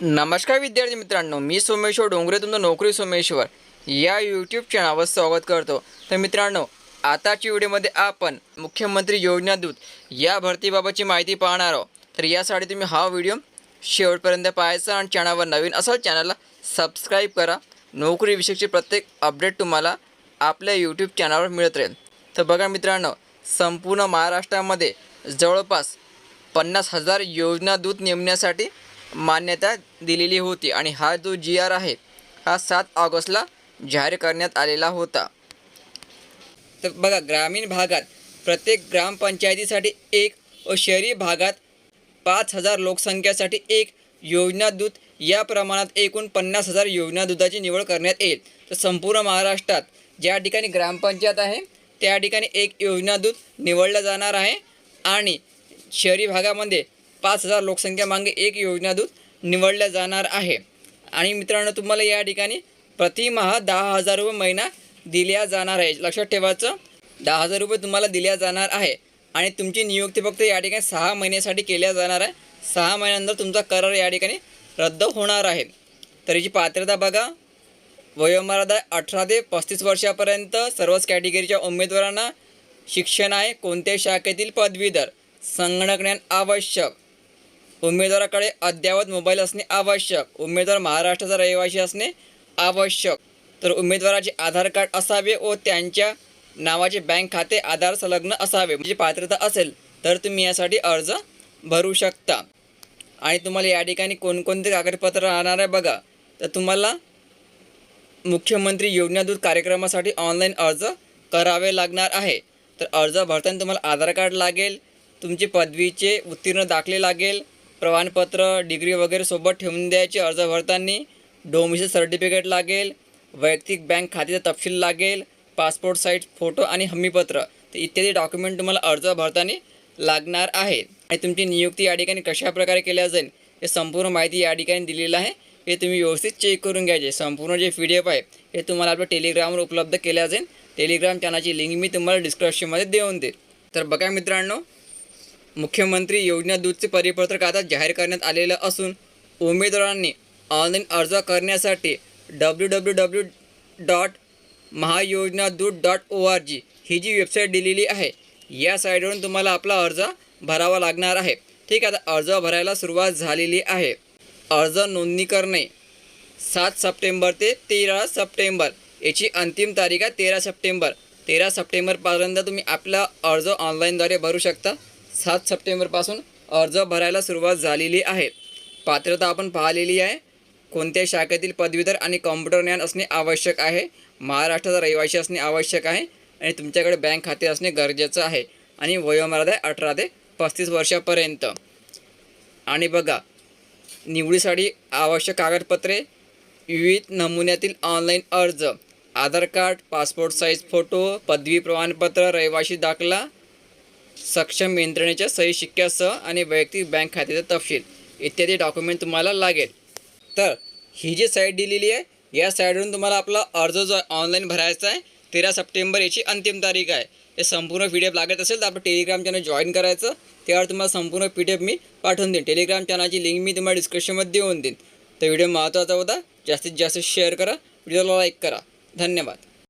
नमस्कार विद्यार्थी मित्रांनो मी सोमेश्वर डोंगरे तुमचं नोकरी सोमेश्वर. या यूट्यूब चॅनलवर स्वागत करतो. तर मित्रांनो आताच्या व्हिडिओमध्ये आपण मुख्यमंत्री योजना दूत या भरतीबाबतची माहिती पाहणार आहोत. तर यासाठी तुम्ही हा व्हिडिओ शेवटपर्यंत पाहायचा आणि चॅनलवर नवीन असाल चॅनलला सबस्क्राईब करा. नोकरीविषयीची प्रत्येक अपडेट तुम्हाला आपल्या यूट्यूब चॅनलवर मिळत राहील. तर बघा मित्रांनो संपूर्ण महाराष्ट्रामध्ये जवळपास पन्नास हजार योजना दूत नेमण्यासाठी मान्यता दिलेली होती आणि हा जो जी आर आहे हा सात ऑगस्टला जाहीर करण्यात आलेला होता. तर बघा ग्रामीण भागात प्रत्येक ग्रामपंचायतीसाठी एक व शहरी भागात पाच हजार लोकसंख्येसाठी एक योजना दूत या प्रमाणात एकूण पन्नास हजार योजना दूताची निवड करण्यात येईल. तर संपूर्ण महाराष्ट्रात ज्या ठिकाणी ग्रामपंचायत आहे त्या ठिकाणी एक योजना दूत निवडला जाणार आहे आणि शहरी भागामध्ये पाच हजार लोकसंख्या मागे एक योजनादूत निवडल्या जाणार आहे. आणि मित्रांनो तुम्हाला या ठिकाणी प्रतिमहा दहा हजार रुपये महिना दिल्या जाणार आहे. लक्षात ठेवायचं दहा हजार रुपये तुम्हाला दिल्या जाणार आहे. आणि तुमची नियुक्ती फक्त या ठिकाणी सहा महिन्यासाठी केल्या जाणार आहे. सहा महिन्यानंतर तुमचा करार या ठिकाणी रद्द होणार आहे. तर याची पात्रता बघा. वयोमर्यादा अठरा ते पस्तीस वर्षापर्यंत सर्वच कॅटेगरीच्या उमेदवारांना शिक्षण आहे. कोणत्याही शाखेतील पदवीधर संगणक ज्ञान आवश्यक. उमेदवाराकडे अद्ययावत मोबाईल असणे आवश्यक. उमेदवार महाराष्ट्राचा रहिवासी असणे आवश्यक. तर उमेदवाराचे आधार कार्ड असावे व त्यांच्या नावाचे बँक खाते आधार संलग्न असावे. म्हणजे पात्रता असेल तर तुम्ही यासाठी अर्ज भरू शकता. आणि तुम्हाला या ठिकाणी कोणकोणते कागदपत्र राहणार आहे बघा. तर तुम्हाला मुख्यमंत्री योजना कार्यक्रमासाठी ऑनलाईन अर्ज करावे लागणार आहे. तर अर्ज भरताना तुम्हाला आधार कार्ड लागेल तुमचे पदवीचे उत्तीर्ण दाखले लागेल प्रमाणपत्र डिग्री वगैरे सोबत ठेवून द्यायचे. अर्ज भरताना डोमिसाईल सर्टिफिकेट लागेल वैयक्तिक बँक खात्याचा तपशील लागेल पासपोर्ट साईज फोटो आणि हमीपत्र. तर इत्यादी डॉक्युमेंट तुम्हाला अर्ज भरताना लागणार आहे आणि तुमची नियुक्ती या ठिकाणी कशा प्रकारे केल्या जाईल हे संपूर्ण माहिती या ठिकाणी दिलेलं आहे. हे तुम्ही व्यवस्थित चेक करून घ्यायचे. संपूर्ण जे पी डी एफ आहे हे तुम्हाला आपल्या टेलिग्रामवर उपलब्ध केल्या जाईल. टेलिग्राम चॅनलची लिंक मी तुम्हाला डिस्क्रिप्शनमध्ये देऊन देईल. तर बघा मित्रांनो मुख्यमंत्री योजना दूतचे परिपत्रक आता जाहीर करण्यात आलेलं असून उमेदवारांनी ऑनलाईन अर्ज करण्यासाठी W W W dot Mahayojana Doot dot O R G ही जी वेबसाईट दिलेली आहे या साईटवरून तुम्हाला आपला अर्ज भरावा लागणार आहे. ठीक आहे आता अर्ज भरायला सुरुवात झालेली आहे. अर्ज नोंदणी करणे सात सप्टेंबर ते तेरा सप्टेंबर याची अंतिम तारीख आहे तेरा सप्टेंबर. तेरा सप्टेंबरपर्यंत तुम्ही आपला अर्ज ऑनलाईनद्वारे भरू शकता. सात सप्टेंबरपासून अर्ज भरायला सुरुवात झालेली आहे. पात्रता आपण पाहिलेली आहे. कोणत्या शाखेतील पदवीधर आणि कॉम्प्युटर ज्ञान असणे आवश्यक आहे. महाराष्ट्राचा रहिवासी असणे आवश्यक आहे. आणि तुमच्याकडे बँक खाते असणे गरजेचं आहे. आणि वयोमर्यादा आहे अठरा ते पस्तीस वर्षापर्यंत. आणि बघा निवडीसाठी आवश्यक कागदपत्रे विविध नमुन्यातील ऑनलाईन अर्ज Aadhaar card passport size photo पदवी प्रमाणपत्र रहिवासी दाखला सक्षम यंत्रणेच्या सही शिक्क्यासह आणि वैयक्तिक बँक खात्याचा तपशील इत्यादी डॉक्युमेंट तुम्हाला लागेल. तर ही जी साईट दिलेली आहे या साईटवरून तुम्हाला आपला अर्ज जो ऑनलाईन भरायचा आहे तेरा सप्टेंबर याची अंतिम तारीख आहे. हे संपूर्ण पी डी एफ लागत असेल तर आपलं टेलिग्राम चॅनल जॉईन करायचं. त्यावर तुम्हाला संपूर्ण पी डी एफ मी पाठवून देईन. टेलिग्राम चॅनलची लिंक मी तुम्हाला डिस्क्रिप्शनमध्ये देऊन देईन. तर व्हिडिओ महत्त्वाचा होता जास्तीत जास्त शेअर करा व्हिडिओला लाईक करा. धन्यवाद.